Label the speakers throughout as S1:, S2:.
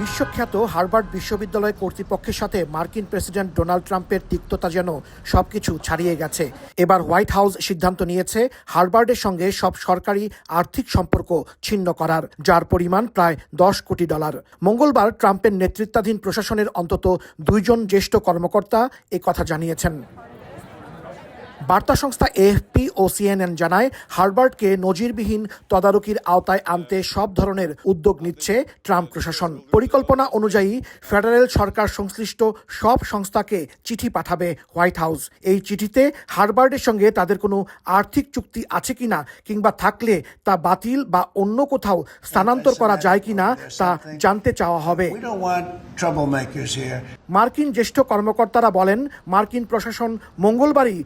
S1: বিশ্বখ্যাত হার্ভার্ড বিশ্ববিদ্যালয় কর্তৃপক্ষের সাথে মার্কিন প্রেসিডেন্ট ডোনাল্ড ট্রাম্পের তিক্ততা যেন সবকিছু ছাড়িয়ে গেছে। এবার হোয়াইট হাউস সিদ্ধান্ত নিয়েছে হার্ভার্ডের সঙ্গে সব সরকারি আর্থিক সম্পর্ক ছিন্ন করার, যার পরিমাণ প্রায় দশ কোটি ডলার। মঙ্গলবার ট্রাম্পের নেতৃত্বাধীন প্রশাসনের অন্তত দুইজন জ্যেষ্ঠ কর্মকর্তা কথা জানিয়েছেন। বার্তা সংস্থা এএফপি ও সিএনএন জানায় হার্ভার্ডকে নজিরবিহীন তদারকির আওতায় আনতে সব ধরনের উদ্যোগ নিচ্ছে ট্রাম্প প্রশাসন। পরিকল্পনা অনুযায়ী ফেডারেল সরকার সংশ্লিষ্ট সব সংস্থাকে চিঠি পাঠাবে হোয়াইট হাউস। এই চিঠিতে হার্ভার্ডের সঙ্গে তাদের কোনো আর্থিক চুক্তি আছে কিনা কিংবা থাকলে তা বাতিল বা অন্য কোথাও স্থানান্তর করা যায় কিনা তা জানতে চাওয়া হবে. মার্কিন জ্যেষ্ঠ কর্মকর্তারা বলেন মার্কিন প্রশাসন মঙ্গলবারই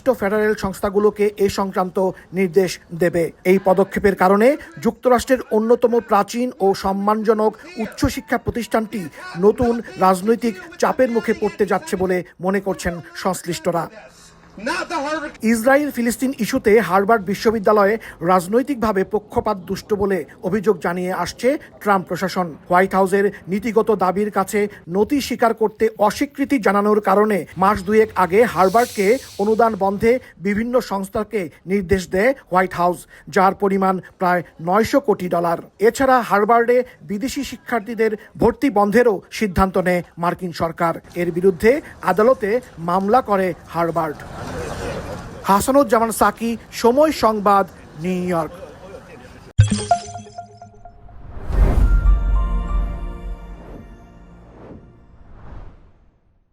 S1: সংশ্লিষ্ট ফেডারেল সংস্থাগুলোকে এ সংক্রান্ত নির্দেশ দেবে। এই পদক্ষেপের কারণে যুক্তরাষ্ট্রের অন্যতম প্রাচীন ও সম্মানজনক উচ্চশিক্ষা প্রতিষ্ঠানটি নতুন রাজনৈতিক চাপের মুখে পড়তে যাচ্ছে বলে মনে করছেন সংশ্লিষ্টরা। ইসরায়েল ফিলিস্তিন ইস্যুতে হার্ভার্ড বিশ্ববিদ্যালয়ে রাজনৈতিকভাবে পক্ষপাত দুষ্ট বলে অভিযোগ জানিয়ে আসছে ট্রাম্প প্রশাসন। হোয়াইট হাউসের নীতিগত দাবির কাছে নথি স্বীকার করতে অস্বীকৃতি জানানোর কারণে মাস দুয়েক আগে হার্ভার্ডকে অনুদান বন্ধে বিভিন্ন সংস্থাকে নির্দেশ দেয় হোয়াইট হাউস, যার পরিমাণ প্রায় নয়শো কোটি ডলার। এছাড়া হার্ভার্ডে বিদেশি শিক্ষার্থীদের ভর্তি বন্ধেরও সিদ্ধান্ত নেয় মার্কিন সরকার। এর বিরুদ্ধে আদালতে মামলা করে হার্ভার্ড। হাসানুজ্জামান সাকি সময় সংবাদ নিউ ইয়র্ক।